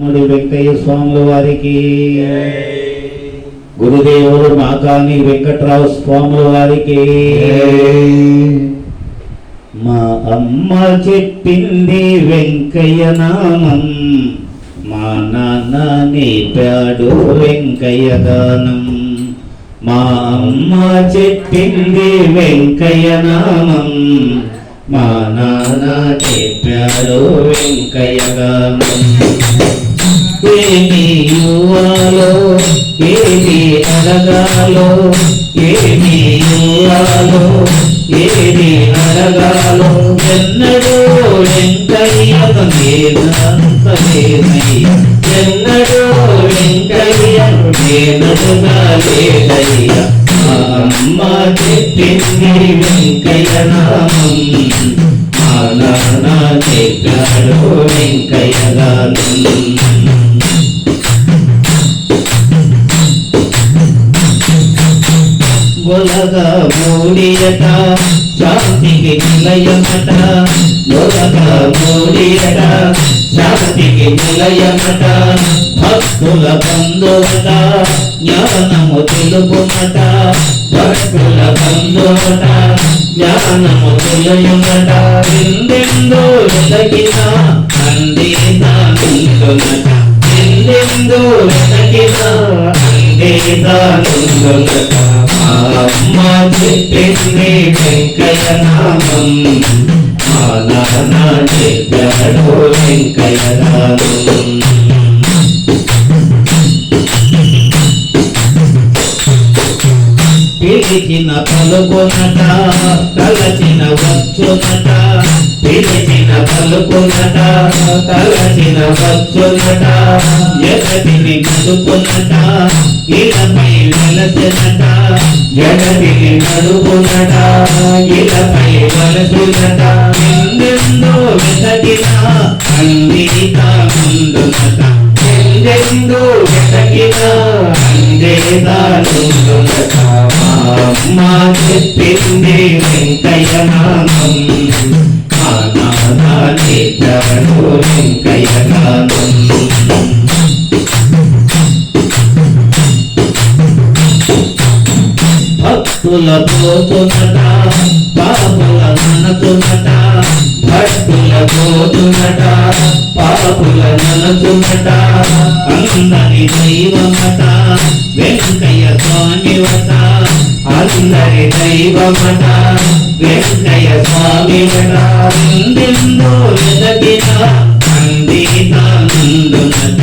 మరి వెంకయ్య స్వాముల వారికి. గురుదేవుడు మాకాని వెంకట్రావు స్వాముల వారికి. మా అమ్మ చెప్పింది వెంకయ్య నామం మా నాన్న నేపాడు వెంకయ్య గానం మా అమ్మ చెప్పింది వెంకయ్య నామం మా నాన్న చెప్పాడు వెంకయ్య గానం ఏమి ఇవ్వాలో ఏమి అడగాలో ఏమి ఇవ్వాలో ఏమి అడగాలో ఎన్నడో వెంకయ్యను నేనంతలేనయ్య ఎన్నడో వెంకయ్యను నేనడుగా లేదయ్య అమ్మ చెప్పింది వెంకయ్య నామం. మా చెప్పాడు వెంకయ్య గానం. గొలగా మూడియట శాంతికి నిలయమట. గొలగా మూడియట శాంతికి నిలయమట. భక్తుల బంధువట జ్ఞానము తెలుపుమట. భక్తుల బంధువట జ్ఞానము తెలియమట ఎందెందో వెదకిన అందేదా నిండునట ఎందెందో వెదకిన అందేదా నిండునట అమ్మ చెప్పింది వెంకయ్య నామం మా నాన్న చెప్పాడు వెంకయ్య నామం పిలిచిన పలుకునట కలచిన వచ్చునట పిలిచిన పలుకునట కలచిన వచ్చునట ఎగటిని నడుపునట ఇలపై వెలసినట ఎగటిని నడుపునట ఇలపై వెలసినట ఎందెందో వెతకిన అందిత ముందునట ఎందెందో వెతకిన అందేదానుందునట మా అమ్మ చెప్పింది వెంకయ్య నామం మా నాన్న చెప్పాడు వెంకయ్య నామం భక్తుల పోతునట పాపుల మనసునట భక్తుల పాపుల అందరి దైవమట వెంకయ్య స్వామివట. అందరి దైవమట వెంకయ్య స్వామివట ఎందెందో వెతకిన అందితానందునట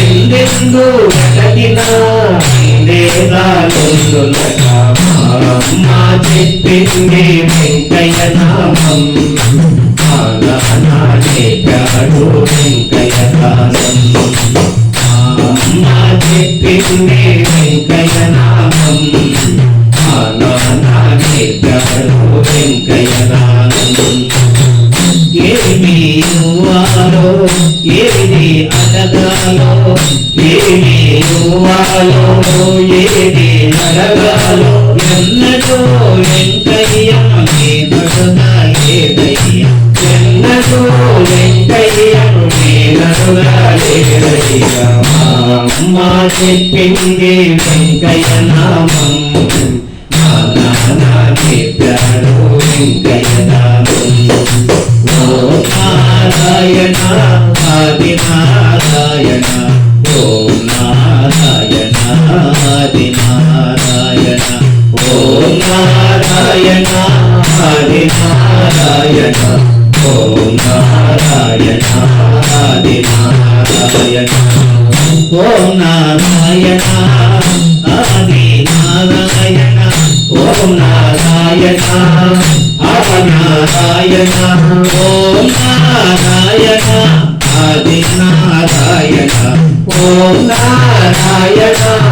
ఎందెందో వెతకిన అందేదానందునట మా చెప్పింది వెంకయ్య నామం. మా చెప్పాడు వెంకయ్య మా చెప్పింది ఏమి ఏది అడగాలో ఏమి ఇవ్వాలో ఏది అడగాలో ఎన్నడో వెంకయ్య నేనడుగా లేదయ్య ఎన్నడో వెంకయ్య నేనడుగా లేదయ్య మా అమ్మ చెప్పింది వెంకయ్య నామం. నాన్న చెప్పాడు హరి నారాయణ. ఓం నారాయణ హరి నారాయణ. ఓం నారాయణ హరి నారాయణ. ఓం నారాయణ హరి నారాయణ. ఓం నారాయణ నారాయణ. ఓం నారాయణ హరి నారాయణ. ఓం నారాయణ.